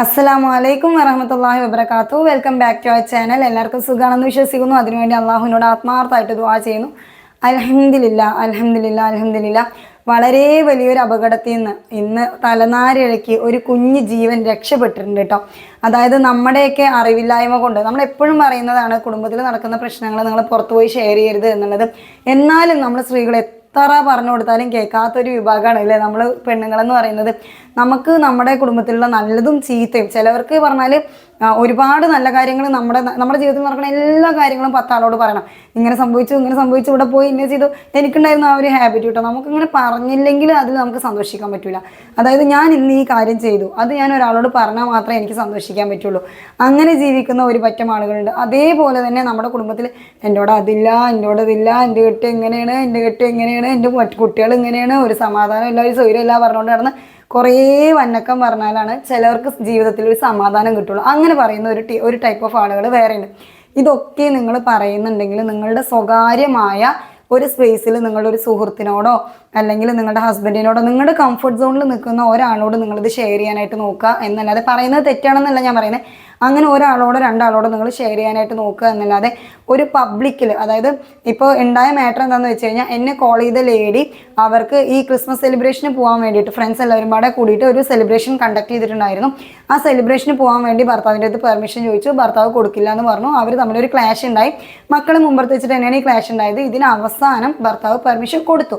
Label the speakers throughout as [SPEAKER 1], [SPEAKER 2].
[SPEAKER 1] അസ്സലാമു അലൈക്കും വറഹമത്തല്ലാഹി വബർക്കാത്തു welcome back to our channel എല്ലാവർക്കും സുഖമാണെന്ന് വിശ്വസിക്കുന്നു. അതിനുവേണ്ടി അള്ളാഹുവിനോട് ആത്മാർത്ഥമായിട്ട് ദുവാ ചെയ്യുന്നു. അലഹമില്ല അലഹമില്ല അലഹമില്ല വളരെ വലിയൊരു അപകടത്തിൽ നിന്ന് ഇന്ന് തലനാരിഴയ്ക്ക് ഒരു കുഞ്ഞു ജീവൻ രക്ഷപ്പെട്ടിട്ടുണ്ട് കേട്ടോ. അതായത് നമ്മുടെയൊക്കെ അറിവില്ലായ്മ കൊണ്ട് നമ്മൾ എപ്പോഴും പറയുന്നതാണ് കുടുംബത്തിൽ നടക്കുന്ന പ്രശ്നങ്ങൾ നിങ്ങൾ പുറത്തുപോയി ഷെയർ ചെയ്യരുത് എന്നുള്ളത്. എന്നാലും നമ്മൾ സ്ത്രീകൾ എത്ര പറഞ്ഞു കൊടുത്താലും കേൾക്കാത്തൊരു വിഭാഗമാണ് അല്ലേ നമ്മൾ പെണ്ണുങ്ങളെന്ന് പറയുന്നത്. നമുക്ക് നമ്മുടെ കുടുംബത്തിലുള്ള നല്ലതും ചീത്തയും ചിലവർക്ക് പറഞ്ഞാൽ ഒരുപാട് നല്ല കാര്യങ്ങൾ നമ്മുടെ നമ്മുടെ ജീവിതത്തിൽ നടക്കുന്ന എല്ലാ കാര്യങ്ങളും പത്താളോട് പറയണം. ഇങ്ങനെ സംഭവിച്ചു ഇങ്ങനെ സംഭവിച്ചു ഇവിടെ പോയി ഇങ്ങനെ ചെയ്തു. എനിക്കുണ്ടായിരുന്ന ആ ഒരു ഹാബിറ്റ് കേട്ടോ. നമുക്കിങ്ങനെ പറഞ്ഞില്ലെങ്കിൽ അതിൽ നമുക്ക് സന്തോഷിക്കാൻ പറ്റില്ല അതായത് ഞാൻ ഇന്ന് ഈ കാര്യം ചെയ്തു. അത് ഞാൻ ഒരാളോട് പറഞ്ഞാൽ മാത്രമേ എനിക്ക് സന്തോഷിക്കാൻ പറ്റുള്ളൂ. അങ്ങനെ ജീവിക്കുന്ന ഒരു പറ്റം ആളുകളുണ്ട്. അതേപോലെ തന്നെ നമ്മുടെ കുടുംബത്തിൽ എന്റെ അതില്ല എന്റെ ഇതില്ല എന്റെ കെട്ട് എങ്ങനെയാണ് എന്റെ കെട്ട് എങ്ങനെയാണ് എന്റെ മറ്റു കുട്ടികൾ ഇങ്ങനെയാണ് ഒരു സമാധാനം ഇല്ല ഒരു സൗകര്യം ഇല്ല പറഞ്ഞുകൊണ്ട് നടന്ന് കുറേ വന്നക്കം പറഞ്ഞാലാണ് ചിലവർക്ക് ജീവിതത്തിൽ ഒരു സമാധാനം കിട്ടുള്ളൂ. അങ്ങനെ പറയുന്ന ഒരു ഒരു ടൈപ്പ് ഓഫ് ആളുകൾ വേറെയുണ്ട്. ഇതൊക്കെ നിങ്ങൾ പറയുന്നുണ്ടെങ്കിൽ നിങ്ങളുടെ സ്വകാര്യമായ ഒരു സ്പേസിൽ നിങ്ങളുടെ ഒരു സുഹൃത്തിനോടോ അല്ലെങ്കിൽ നിങ്ങളുടെ ഹസ്ബൻഡിനോടോ നിങ്ങളുടെ കംഫർട്ട് സോണിൽ നിൽക്കുന്ന ഒരാളോട് നിങ്ങളിത് ഷെയർ ചെയ്യാനായിട്ട് നോക്കുക എന്നല്ലാതെ പറയുന്നത് തെറ്റാണെന്നല്ല ഞാൻ പറയുന്നത് അങ്ങനെ ഒരാളോടോ രണ്ടാളോടോ നിങ്ങൾ ഷെയർ ചെയ്യാനായിട്ട് നോക്കുക എന്നല്ലാതെ ഒരു പബ്ലിക്കിൽ അതായത് ഇപ്പോൾ ഉണ്ടായ മാറ്റർ എന്താണെന്ന് വെച്ച് കഴിഞ്ഞാൽ എന്നെ കോൾ ചെയ്ത ലേഡി അവർക്ക് ഈ ക്രിസ്മസ് സെലിബ്രേഷന് പോകാൻ വേണ്ടിയിട്ട് ഫ്രണ്ട്സ് എല്ലാവരും പാടെ കൂടിയിട്ട് ഒരു സെലിബ്രേഷൻ കണ്ടക്ട് ചെയ്തിട്ടുണ്ടായിരുന്നു. ആ സെലിബ്രേഷന് പോകാൻ വേണ്ടി ഭർത്താവിന്റെ അടുത്ത് പെർമിഷൻ ചോദിച്ചു. ഭർത്താവ് കൊടുക്കില്ല എന്ന് പറഞ്ഞു. അവർ തമ്മിലൊരു ക്ലാഷ് ഉണ്ടായി മക്കൾ മുമ്പത്ത് വെച്ചിട്ട് തന്നെയാണ് ഈ ക്ലാഷ് ഉണ്ടായത് ഇതിന് അവസാനം ഭർത്താവ് പെർമിഷൻ കൊടുത്തു.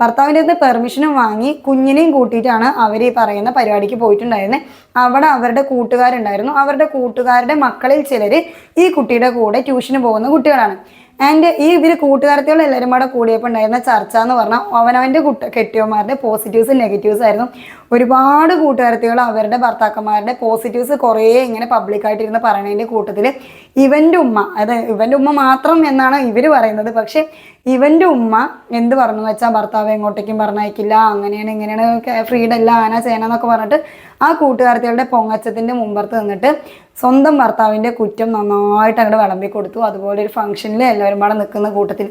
[SPEAKER 1] ഭർത്താവിന്റെ അടുത്ത് പെർമിഷനും വാങ്ങി കുഞ്ഞിനെയും കൂട്ടിയിട്ടാണ് അവർ ഈ പറയുന്ന പരിപാടിക്ക് പോയിട്ടുണ്ടായിരുന്നത് അവിടെ അവരുടെ കൂട്ടുകാരുണ്ടായിരുന്നു. അവരുടെ കൂട്ടുകാരുടെ മക്കളിൽ ചിലർ ഈ കുട്ടിയുടെ കൂടെ ട്യൂഷന് പോകുന്ന കുട്ടികളാണ്. ആൻഡ് ഈ ഇവർ കൂട്ടുകാരത്തികൾ എല്ലാവരും കൂടെ കൂടിയപ്പോൾ ഉണ്ടായിരുന്ന ചർച്ച എന്ന് പറഞ്ഞാൽ അവനവന്റെ കുട്ട കെട്ടിയവന്മാരുടെ പോസിറ്റീവ്സും നെഗറ്റീവ്സ് ആയിരുന്നു. ഒരുപാട് കൂട്ടുകാരത്തികൾ അവരുടെ ഭർത്താക്കന്മാരുടെ പോസിറ്റീവ്സ് കുറേ ഇങ്ങനെ പബ്ലിക്കായിട്ടിരുന്ന് പറയുന്നതിന്റെ കൂട്ടത്തിൽ ഇവന്റെ ഉമ്മ അതായത് ഇവന്റെ ഉമ്മ മാത്രം എന്നാണ് ഇവർ പറയുന്നത്. പക്ഷേ ഇവന്റെ ഉമ്മ എന്ത് പറഞ്ഞു വെച്ചാൽ ഭർത്താവ് എങ്ങോട്ടേക്കും പറഞ്ഞയക്കില്ല അങ്ങനെയാണ് ഇങ്ങനെയാണ് ഫ്രീഡം അല്ല ആന ചെയ്യണമെന്നൊക്കെ പറഞ്ഞിട്ട് ആ കൂട്ടുകാരത്തികളുടെ പൊങ്ങച്ചത്തിന്റെ മുമ്പർത്ത് നിന്നിട്ട് സ്വന്തം ഭർത്താവിന്റെ കുറ്റം നന്നായിട്ട് അങ്ങോട്ട് വിളമ്പി കൊടുത്തു. അതുപോലെ ഒരു ഫംഗ്ഷനിൽ എല്ലാവരും പാടെ നിൽക്കുന്ന കൂട്ടത്തിൽ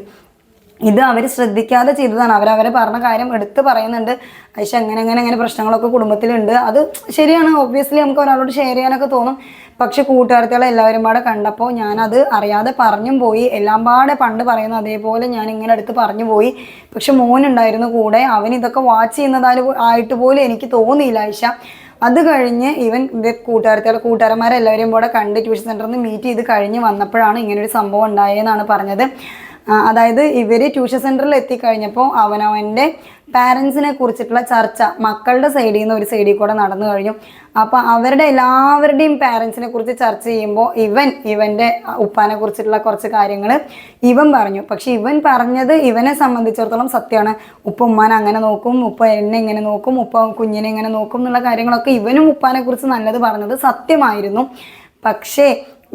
[SPEAKER 1] ഇത് അവർ ശ്രദ്ധിക്കാതെ ചെയ്തതാണ്. അവരവരെ പറഞ്ഞ കാര്യം എടുത്ത് പറയുന്നുണ്ട്. പക്ഷെ അങ്ങനെ അങ്ങനെ അങ്ങനെ പ്രശ്നങ്ങളൊക്കെ കുടുംബത്തിലുണ്ട്. അത് ശരിയാണ്. ഒബ്വിയസ്ലി നമുക്ക് ഒരാളോട് ഷെയർ ചെയ്യാനൊക്കെ തോന്നും. പക്ഷെ കൂട്ടുകാരത്തികളെ എല്ലാവരും പാടെ കണ്ടപ്പോൾ ഞാനത് അറിയാതെ പറഞ്ഞും പോയി. എല്ലാം പാടെ പണ്ട് പറയുന്ന അതേപോലെ ഞാൻ ഇങ്ങനെ അടുത്ത് പറഞ്ഞു പോയി. പക്ഷെ മോനുണ്ടായിരുന്നു കൂടെ. അവൻ ഇതൊക്കെ വാച്ച് ചെയ്യുന്നതാൽ ആയിട്ട് പോലും എനിക്ക് തോന്നിയില്ല ഐഷ അത് കഴിഞ്ഞ് ഇവൻ കൂട്ടുകാരത്തികളെ കൂട്ടുകാരന്മാരെല്ലാവരെയും കൂടെ കണ്ട് ട്യൂഷൻ സെന്ററിൽ നിന്ന് മീറ്റ് ചെയ്ത് കഴിഞ്ഞ് വന്നപ്പോഴാണ് ഇങ്ങനൊരു സംഭവം ഉണ്ടായതെന്നാണ് പറഞ്ഞത്. അതായത് ഇവർ ട്യൂഷൻ സെന്ററിൽ എത്തിക്കഴിഞ്ഞപ്പോൾ അവനവന്റെ പാരൻസിനെ കുറിച്ചിട്ടുള്ള ചർച്ച മക്കളുടെ സൈഡിൽ നിന്ന് ഒരു സൈഡിൽ കൂടെ നടന്നു കഴിഞ്ഞു. അപ്പോൾ അവരുടെ എല്ലാവരുടെയും പാരൻസിനെ കുറിച്ച് ചർച്ച ചെയ്യുമ്പോൾ ഇവൻ ഇവന്റെ ഉപ്പാനെ കുറിച്ചിട്ടുള്ള കുറച്ച് കാര്യങ്ങൾ ഇവൻ പറഞ്ഞു. പക്ഷെ ഇവൻ പറഞ്ഞത് ഇവനെ സംബന്ധിച്ചിടത്തോളം സത്യമാണ് ഉപ്പ ഉമ്മാനെ അങ്ങനെ നോക്കും ഉപ്പ എന്നെ ഇങ്ങനെ നോക്കും ഉപ്പ കുഞ്ഞിനെ ഇങ്ങനെ നോക്കും എന്നുള്ള കാര്യങ്ങളൊക്കെ ഇവനും ഉപ്പാനെ കുറിച്ച് നല്ലത് പറഞ്ഞത് സത്യമായിരുന്നു. പക്ഷേ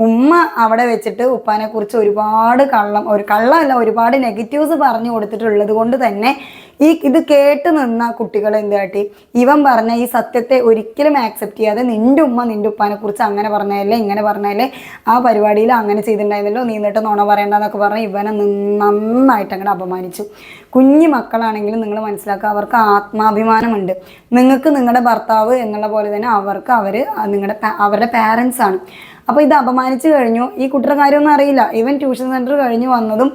[SPEAKER 1] ഉമ്മ അവിടെ വെച്ചിട്ട് ഉപ്പാനെ കുറിച്ച് ഒരുപാട് കള്ളം ഒരു കള്ളമല്ല ഒരുപാട് നെഗറ്റീവ്സ് പറഞ്ഞു കൊടുത്തിട്ടുള്ളത് കൊണ്ട് തന്നെ ഈ ഇത് കേട്ട് നിന്ന കുട്ടികൾ എന്ത് കാട്ടി? ഇവൻ പറഞ്ഞ ഈ സത്യത്തെ ഒരിക്കലും ആക്സെപ്റ്റ് ചെയ്യാതെ നിന്റെ ഉമ്മ നിന്റെ ഉപ്പാനെ കുറിച്ച് അങ്ങനെ പറഞ്ഞതല്ലേ ഇങ്ങനെ പറഞ്ഞതല്ലേ ആ പരിപാടിയിൽ അങ്ങനെ ചെയ്തിട്ടുണ്ടായിരുന്നല്ലോ നീ എന്നിട്ട് നുണ പറയണ്ടെന്നൊക്കെ പറഞ്ഞ് ഇവനെ നന്നായിട്ട് അങ്ങനെ അപമാനിച്ചു. കുഞ്ഞു മക്കളാണെങ്കിലും നിങ്ങൾ മനസ്സിലാക്കുക അവർക്ക് ആത്മാഭിമാനമുണ്ട്. നിങ്ങൾക്ക് നിങ്ങളുടെ ഭർത്താവ് എന്നുള്ള പോലെ തന്നെ അവർക്ക് അവർ നിങ്ങളുടെ അവരുടെ പാരൻസ് ആണ്. അപ്പോൾ ഇത് അപമാനിച്ചു കഴിഞ്ഞു. ഈ കുട്ടിയുടെ കാര്യമൊന്നും അറിയില്ല. ഇവൻ ട്യൂഷൻ സെന്റർ കഴിഞ്ഞ് വന്നതും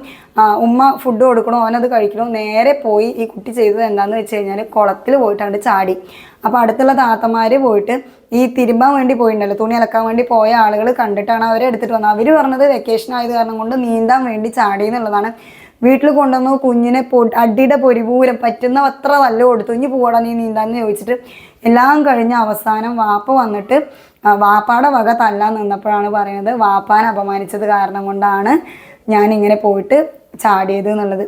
[SPEAKER 1] ഉമ്മ ഫുഡ് കൊടുക്കണോ അവനത് കഴിക്കണോ നേരെ പോയി ഈ കുട്ടി ചെയ്തത് എന്താണെന്ന് വെച്ച് കഴിഞ്ഞാൽ കുളത്തിൽ പോയിട്ട് അങ്ങോട്ട് ചാടി. അപ്പോൾ അടുത്തുള്ള താത്തമാർ പോയിട്ട് ഈ തിരുമ്പാൻ വേണ്ടി പോയിട്ടുണ്ടല്ലോ തുണി അലക്കാൻ വേണ്ടി പോയ ആളുകൾ കണ്ടിട്ടാണ് അവരെ എടുത്തിട്ട് വന്നത്. അവർ പറഞ്ഞത് വെക്കേഷൻ ആയത് കാരണം കൊണ്ട് നീന്താൻ വേണ്ടി ചാടി എന്നുള്ളതാണ്. വീട്ടിൽ കൊണ്ടുവന്നു കുഞ്ഞിനെ പൊ അടിയുടെ പൊരിപൂരം പറ്റുന്ന അത്ര നല്ല കൊടുത്തു. ഇനി പോടാ നീ നീന്താന്ന് ചോദിച്ചിട്ട് എല്ലാം കഴിഞ്ഞ് അവസാനം വാപ്പ വന്നിട്ട് വാപ്പാടെ വക തല്ലാൻ നിന്നപ്പോഴാണ് പറയുന്നത് വാപ്പാനെ അപമാനിച്ചത് കാരണം കൊണ്ടാണ് ഇങ്ങനെ പോയിട്ട് ചാടിയത് എന്നുള്ളത്.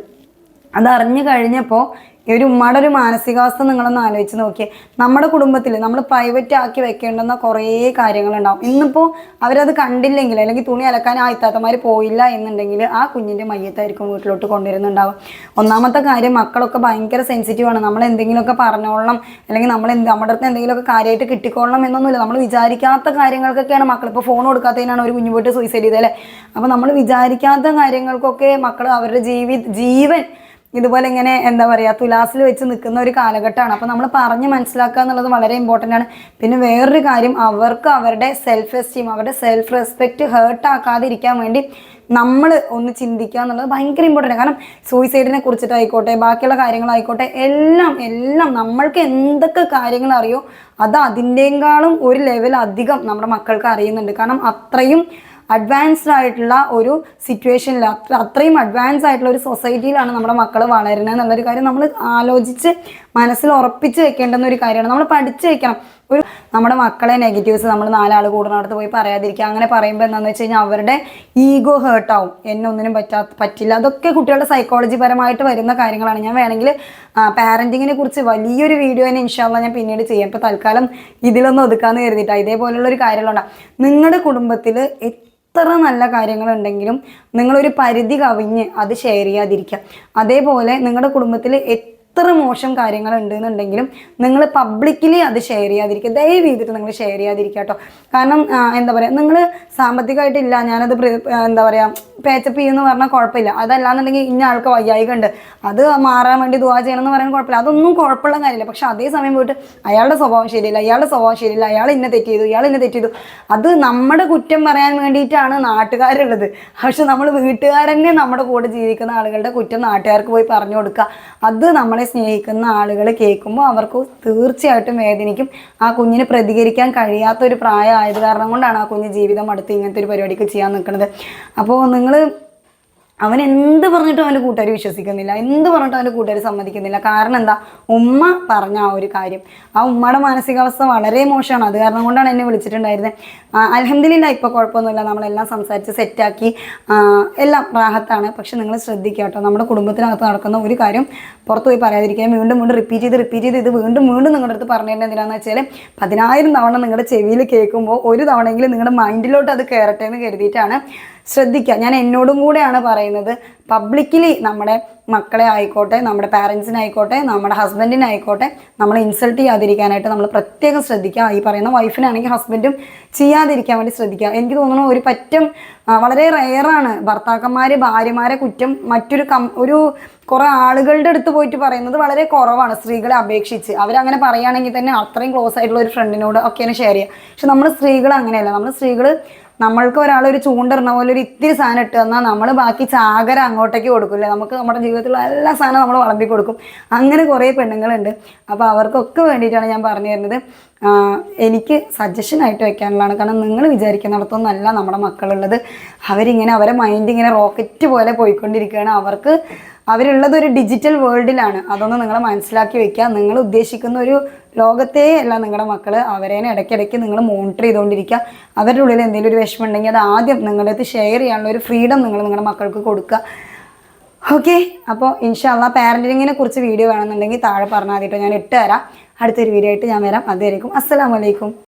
[SPEAKER 1] അതറിഞ്ഞു കഴിഞ്ഞപ്പോൾ ഈ ഒരു ഉമ്മയുടെ ഒരു മാനസികാവസ്ഥ നിങ്ങളൊന്ന് ആലോചിച്ച് നോക്കിയേ. നമ്മുടെ കുടുംബത്തിൽ നമ്മൾ പ്രൈവറ്റ് ആക്കി വെക്കേണ്ടുന്ന കുറേ കാര്യങ്ങളുണ്ടാവും. ഇന്നിപ്പോൾ അവരത് കണ്ടില്ലെങ്കിൽ അല്ലെങ്കിൽ തുണി അലക്കാൻ ആ ഇത്താത്തമാർ പോയില്ല എന്നുണ്ടെങ്കിൽ ആ കുഞ്ഞിന്റെ മയ്യത്തായിരിക്കും വീട്ടിലോട്ട് കൊണ്ടുവരുന്നുണ്ടാവും ഒന്നാമത്തെ കാര്യം മക്കളൊക്കെ ഭയങ്കര സെൻസിറ്റീവ് ആണ്. നമ്മൾ എന്തെങ്കിലുമൊക്കെ പറഞ്ഞോളണം. അല്ലെങ്കിൽ നമ്മൾ എന്ത് നമ്മുടെ അടുത്ത് എന്തെങ്കിലുമൊക്കെ കാര്യമായിട്ട് കിട്ടിക്കൊള്ളണം എന്നൊന്നുമില്ല. നമ്മൾ വിചാരിക്കാത്ത കാര്യങ്ങൾക്കൊക്കെയാണ് മക്കൾ ഇപ്പോൾ ഫോൺ കൊടുക്കാത്തതിനാണ് ഒരു കുഞ്ഞു പോയിട്ട് സൂയിസൈഡ് ചെയ്തത് അല്ലേ? അപ്പോൾ നമ്മൾ വിചാരിക്കാത്ത കാര്യങ്ങൾക്കൊക്കെ മക്കൾ അവരുടെ ജീവി ജീവൻ ഇതുപോലെ ഇങ്ങനെ എന്താ പറയുക തുലാസിൽ വെച്ച് നിൽക്കുന്ന ഒരു കാലഘട്ടമാണ്. അപ്പോൾ നമ്മൾ പറഞ്ഞ് മനസ്സിലാക്കുക എന്നുള്ളത് വളരെ ഇമ്പോർട്ടന്റ് ആണ്. പിന്നെ വേറൊരു കാര്യം അവർക്ക് അവരുടെ സെൽഫ് എസ്റ്റീം അവരുടെ സെൽഫ് റെസ്പെക്റ്റ് ഹേർട്ട് ആക്കാതിരിക്കാൻ വേണ്ടി നമ്മൾ ഒന്ന് ചിന്തിക്കുക എന്നുള്ളത് ഭയങ്കര ഇമ്പോർട്ടന്റ് കാരണം സൂയിസൈഡിനെ കുറിച്ചിട്ടായിക്കോട്ടെ ബാക്കിയുള്ള കാര്യങ്ങളായിക്കോട്ടെ എല്ലാം എല്ലാം നമ്മൾക്ക് എന്തൊക്കെ കാര്യങ്ങൾ അറിയോ അത് അതിന്റെക്കാളും ഒരു ലെവൽ അധികം നമ്മുടെ മക്കൾക്ക് അറിയുന്നുണ്ട്. കാരണം അത്രയും അഡ്വാൻസ്ഡ് ആയിട്ടുള്ള ഒരു സിറ്റുവേഷനിൽ അത്ര അത്രയും അഡ്വാൻസ് ആയിട്ടുള്ള ഒരു സൊസൈറ്റിയിലാണ് നമ്മുടെ മക്കൾ വളരുന്നത് എന്നുള്ളൊരു കാര്യം നമ്മൾ ആലോചിച്ച് മനസ്സിൽ ഉറപ്പിച്ച് വെക്കേണ്ടുന്ന ഒരു കാര്യമാണ്. നമ്മൾ പഠിച്ചു വെക്കണം. ഒരു നമ്മുടെ മക്കളെ നെഗറ്റീവ്സ് നമ്മൾ നാലാൾ കൂടുന്നിടത്ത് പോയി പറയാതിരിക്കുക. അങ്ങനെ പറയുമ്പോൾ എന്താണെന്ന് വെച്ച് കഴിഞ്ഞാൽ അവരുടെ ഈഗോ ഹേർട്ടാവും എന്നെ ഒന്നിനും പറ്റാ പറ്റില്ല. അതൊക്കെ കുട്ടികളുടെ സൈക്കോളജി പരമായിട്ട് വരുന്ന കാര്യങ്ങളാണ്. ഞാൻ വേണമെങ്കിൽ പാരന്റിങ്ങിനെ കുറിച്ച് വലിയൊരു വീഡിയോ തന്നെ ഇൻഷാല്ല ഞാൻ പിന്നീട് ചെയ്യാം. ഇപ്പോൾ തൽക്കാലം ഇതിലൊന്നും ഒതുക്കാമെന്ന് കരുതിയിട്ടാണ് ഇതേപോലുള്ള ഒരു കാര്യങ്ങളുണ്ടാകും നിങ്ങളുടെ കുടുംബത്തിൽ എത്ര നല്ല കാര്യങ്ങളുണ്ടെങ്കിലും നിങ്ങളൊരു പരിധി കവിഞ്ഞ് അത് ഷെയർ ചെയ്യാതിരിക്കുക. അതേപോലെ നിങ്ങളുടെ കുടുംബത്തിൽ എത്ര മോശം കാര്യങ്ങൾ ഉണ്ടെന്നുണ്ടെങ്കിലും നിങ്ങൾ പബ്ലിക്കലി അത് ഷെയർ ചെയ്യാതിരിക്കുക. ദയവ് ചെയ്തിട്ട് നിങ്ങൾ ഷെയർ ചെയ്യാതിരിക്കുക കേട്ടോ. കാരണം എന്താ പറയുക നിങ്ങൾ സാമ്പത്തികമായിട്ടില്ല ഞാനത് എന്താ പറയുക പേച്ചപ്പ് ചെയ്യുമെന്ന് പറഞ്ഞാൽ കുഴപ്പമില്ല. അതല്ലാന്നുണ്ടെങ്കിൽ ഇന്ന ആൾക്ക് വയ്യായിക ഉണ്ട് അത് മാറാൻ വേണ്ടി ദുവാ ചെയ്യണമെന്ന് പറയാൻ കുഴപ്പമില്ല. അതൊന്നും കുഴപ്പമുള്ള കാര്യമില്ല. പക്ഷെ അതേ സമയം പോയിട്ട് അയാളുടെ സ്വഭാവം ശരിയില്ല അയാളുടെ സ്വഭാവം ശരിയില്ല അയാൾ ഇന്നെ തെറ്റ് ചെയ്തു ഇയാൾ ഇന്നെ തെറ്റ് ചെയ്തു. അത് നമ്മുടെ കുറ്റം പറയാൻ വേണ്ടിയിട്ടാണ് നാട്ടുകാരുള്ളത്. പക്ഷെ നമ്മൾ വീട്ടുകാരനെ നമ്മുടെ കൂടെ ജീവിക്കുന്ന ആളുകളുടെ കുറ്റം നാട്ടുകാർക്ക് പോയി പറഞ്ഞു കൊടുക്കുക. അത് നമ്മളെ സ്നേഹിക്കുന്ന ആളുകൾ കേൾക്കുമ്പോൾ അവർക്ക് തീർച്ചയായിട്ടും വേദനിക്കും. ആ കുഞ്ഞിന് പ്രതികരിക്കാൻ കഴിയാത്ത ഒരു പ്രായമായത് കാരണം കൊണ്ടാണ് ആ കുഞ്ഞ് ജീവിതം അടുത്ത് ഇങ്ങനത്തെ ഒരു പരിപാടിക്ക് ചെയ്യാൻ നിൽക്കുന്നത്. അപ്പോൾ നിങ്ങൾ അവൻ എന്ത് പറഞ്ഞിട്ടും അവന്റെ കൂട്ടുകാർ വിശ്വസിക്കുന്നില്ല. എന്ത് പറഞ്ഞിട്ടും അവന്റെ കൂട്ടുകാർ സമ്മതിക്കുന്നില്ല. കാരണം എന്താ? ഉമ്മ പറഞ്ഞ ആ ഒരു കാര്യം. ആ ഉമ്മയുടെ മാനസികാവസ്ഥ വളരെ മോശമാണ്. അത് കാരണം കൊണ്ടാണ് എന്നെ വിളിച്ചിട്ടുണ്ടായിരുന്നത് അലഹമില്ല ഇപ്പോൾ കുഴപ്പമൊന്നുമില്ല. നമ്മളെല്ലാം സംസാരിച്ച് സെറ്റാക്കി എല്ലാം റാഹത്താണ്. പക്ഷെ നിങ്ങൾ ശ്രദ്ധിക്കുക കേട്ടോ. നമ്മുടെ കുടുംബത്തിനകത്ത് നടക്കുന്ന ഒരു കാര്യം പുറത്ത് പോയി വീണ്ടും വീണ്ടും റിപ്പീറ്റ് ചെയ്ത് റിപ്പീറ്റ് ചെയ്ത് ഇത് വീണ്ടും വീണ്ടും നിങ്ങളുടെ അടുത്ത് പറഞ്ഞു തരുന്നത് എന്തിനാണെന്ന് വെച്ചാൽ പതിനായിരം തവണ നിങ്ങളുടെ ചെവിയിൽ കേൾക്കുമ്പോൾ ഒരു തവണയെങ്കിലും നിങ്ങളുടെ മൈൻഡിലോട്ട് അത് കയറട്ടെ എന്ന് കരുതിയിട്ടാണ് ശ്രദ്ധിക്കുക. ഞാൻ എന്നോടും കൂടെയാണ് പറയുന്നത് പബ്ലിക്കലി നമ്മുടെ മക്കളെ ആയിക്കോട്ടെ നമ്മുടെ പാരൻസിനായിക്കോട്ടെ നമ്മുടെ ഹസ്ബൻഡിനായിക്കോട്ടെ നമ്മൾ ഇൻസൾട്ട് ചെയ്യാതിരിക്കാനായിട്ട് നമ്മൾ പ്രത്യേകം ശ്രദ്ധിക്കുക. ഈ പറയുന്ന വൈഫിനാണെങ്കിൽ ഹസ്ബൻഡും ചെയ്യാതിരിക്കാൻ വേണ്ടി ശ്രദ്ധിക്കുക. എനിക്ക് തോന്നുന്നു ഒരു പറ്റം വളരെ റെയറാണ് ഭർത്താക്കന്മാർ ഭാര്യമാരെ കുറ്റം മറ്റൊരു കം ഒരു കുറേ ആളുകളുടെ അടുത്ത് പോയിട്ട് പറയുന്നത് വളരെ കുറവാണ് സ്ത്രീകളെ അപേക്ഷിച്ച്. അവരങ്ങനെ പറയുകയാണെങ്കിൽ തന്നെ അത്രയും ക്ലോസ് ആയിട്ടുള്ള ഒരു ഫ്രണ്ടിനോട് ഒക്കെയാണ് ഷെയർ ചെയ്യുക. പക്ഷെ നമ്മൾ സ്ത്രീകൾ അങ്ങനെയല്ല. നമ്മൾ സ്ത്രീകൾ നമ്മൾക്ക് ഒരാൾ ഒരു ചൂണ്ടിടുന്ന പോലെ ഒരു ഇത്തിരി സാധനം ഇട്ട് തന്നാൽ നമ്മൾ ബാക്കി ചാകര അങ്ങോട്ടേക്ക് കൊടുക്കില്ല? നമുക്ക് നമ്മുടെ ജീവിതത്തിലുള്ള എല്ലാ സാധനവും നമ്മൾ വളമ്പി കൊടുക്കും അങ്ങനെ കുറേ പെണ്ണുങ്ങളുണ്ട്. അപ്പോൾ അവർക്കൊക്കെ വേണ്ടിയിട്ടാണ് ഞാൻ പറഞ്ഞു തരുന്നത്. എനിക്ക് സജഷൻ ആയിട്ട് വെക്കാനുള്ളതാണ്. കാരണം നിങ്ങൾ വിചാരിക്കുന്നിടത്തൊന്നല്ല നമ്മുടെ മക്കളുള്ളത്. അവരിങ്ങനെ അവരെ മൈൻഡ് ഇങ്ങനെ റോക്കറ്റ് പോലെ പോയിക്കൊണ്ടിരിക്കുകയാണ്. അവർക്ക് അവരുള്ളത് ഒരു ഡിജിറ്റൽ വേൾഡിലാണ് അതൊന്ന് നിങ്ങൾ മനസ്സിലാക്കി വെക്കുക നിങ്ങൾ ഉദ്ദേശിക്കുന്ന ഒരു ലോകത്തേ അല്ല നിങ്ങളുടെ മക്കൾ അവരെ ഇടയ്ക്കിടയ്ക്ക് നിങ്ങൾ മോണിറ്റർ ചെയ്തുകൊണ്ടിരിക്കുക അവരുടെ ഉള്ളിൽ എന്തെങ്കിലും ഒരു വിഷമം ഉണ്ടെങ്കിൽ അത് ആദ്യം നിങ്ങളുടെ അടുത്ത് ഷെയർ ചെയ്യാനുള്ള ഒരു ഫ്രീഡം നിങ്ങൾ നിങ്ങളുടെ മക്കൾക്ക് കൊടുക്കുക ഓക്കെ അപ്പോൾ ഇൻഷാല്ല പാരന്റിങ്ങിനെ കുറിച്ച് വീഡിയോ വേണമെന്നുണ്ടെങ്കിൽ താഴെ പറഞ്ഞാൽ മതി ഞാൻ ഇട്ട് തരാം. അടുത്തൊരു വീഡിയോ ആയിട്ട് ഞാൻ വരാം. അതുവരെയും അസ്സലാമലൈക്കും